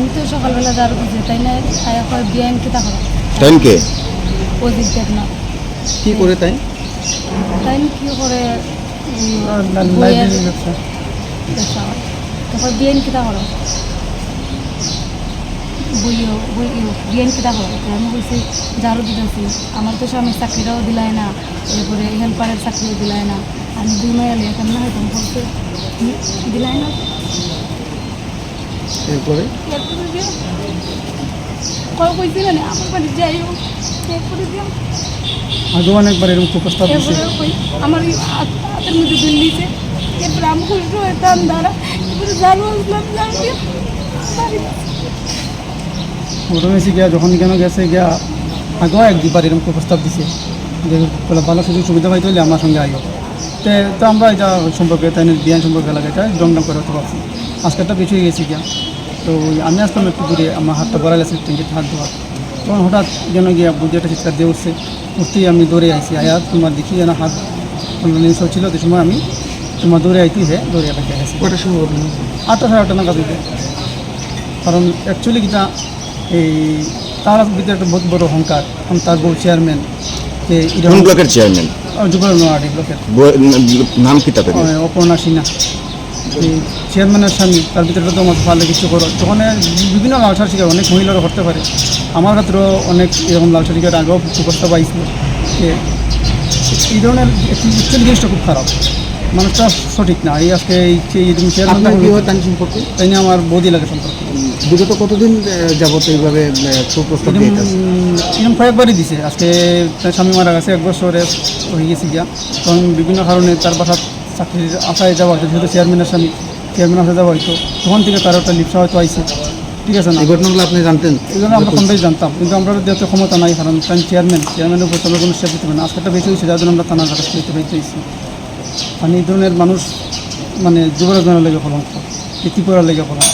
আমি তো সকালবেলা যার বুঝে তাই না আয়া কয় বিয়ান কিতা করা টাইমকে অজিত দেবনাথ কি করে তাই তাই না কি করে। তারপর বিয়ান কিতা করো বইও বই বিয়ান তো আমি বলছি যারও দিতেছি আমার তো স্বামী চাকরিটাও দিলাই না এরপরে হেল্পারের চাকরিও দিলাই না আমি দুই মাইল কেমন হয়তো বলছে "হুম, দিলাই না এরপরে? আগেও এরকম প্রস্তাব দিচ্ছে আমার হাতের মধ্যে এরপরে আমি খুশি যখন কেন গেছে গিয়া, আগেও এক দুবার এরকম প্রস্তাব দিছে। যে ভালো সুযোগ সুবিধা পাইতে হলে আমার সঙ্গে আইও। তে আমরা এটা সম্পর্কে, তাই বিয়ান সম্পর্কে লাগে, এটা দমদম করে হতে পারছি আজকেরটা পিছিয়ে গেছি গিয়া। তো আমি আসলাম একটু দূরে আমার হাতটা বড়াইলে ট্যাঙ্কিতে হাত দেওয়া তখন হঠাৎ যেন গিয়া বুঝে একটা চিৎকার দিয়ে উঠছে। উঠতেই আমি দৌড়ে আইছি আয়া তোমার দেখি যেন হাত নিউজ ছিল সে সময় আমি তোমার দৌড়ে আইতেই হে দৌড়ে এলাকায় গেছি আটটা সাড়ে আটটা নাগাদ হইতে কারণ অ্যাকচুয়ালি কিটা এই তার ভিতরে একটা বহুত বড় অহংকার। কারণ তার বউ চেয়ারম্যান ব্লকের চেয়ারম্যান যুবরাজ ব্লকের। নাম কি তাদের অপর্ণা সিনহা। চেয়ারম্যানের স্বামী তার ভিতরে তো মত ভালো কিছু করো। তখন বিভিন্ন লালসার শিকার অনেক মহিলারা করতে পারে। আমার ক্ষেত্রেও অনেক এরকম লালসার শিকার আগেও প্রস্তাব পাইছিল যে এই ধরনের জিনিসটা খুব খারাপ। মানুষটা সঠিক না। এই আজকে এই যে এরকম আপনার চেয়ারম্যান সম্পর্কে? তাই নিয়ে আমার বৌদি লাগে সম্পর্ক। বিগত কতদিন যাবত এইভাবে সুপ্রস্তাব এরকম কয়েকবারই দিছে। আজকে তার স্বামী মারা গেছে এক বছরে হয়ে গেছে গিয়া। তখন বিভিন্ন কারণে তার বাসা চাকরির আশায় যাওয়া হয়তো যেহেতু চেয়ারম্যানের স্বামী চেয়ারম্যান আশায় যাওয়া হয়তো তখন থেকে তার একটা লিপসা হয়তো আইসে ঠিক আছে না? এই ঘটনাগুলো আপনি জানতেন? এই জন্য আমরা কোনটাই জানতাম কিন্তু আমরা যেহেতু ক্ষমতা নাই কারণ কারণ চেয়ারম্যান চেয়ারম্যানের উপর তবে কোনো স্টেপ দিতে পারে না। আজকেটা বেশি হয়েছে যার জন্য আমরা থানার কাছে পেতে পেয়েছি। মানে এই ধরনের মানুষ মানে যুবরাজনের লেগে কলঙ্ক ত্রিপুরার লেগে কলঙ্ক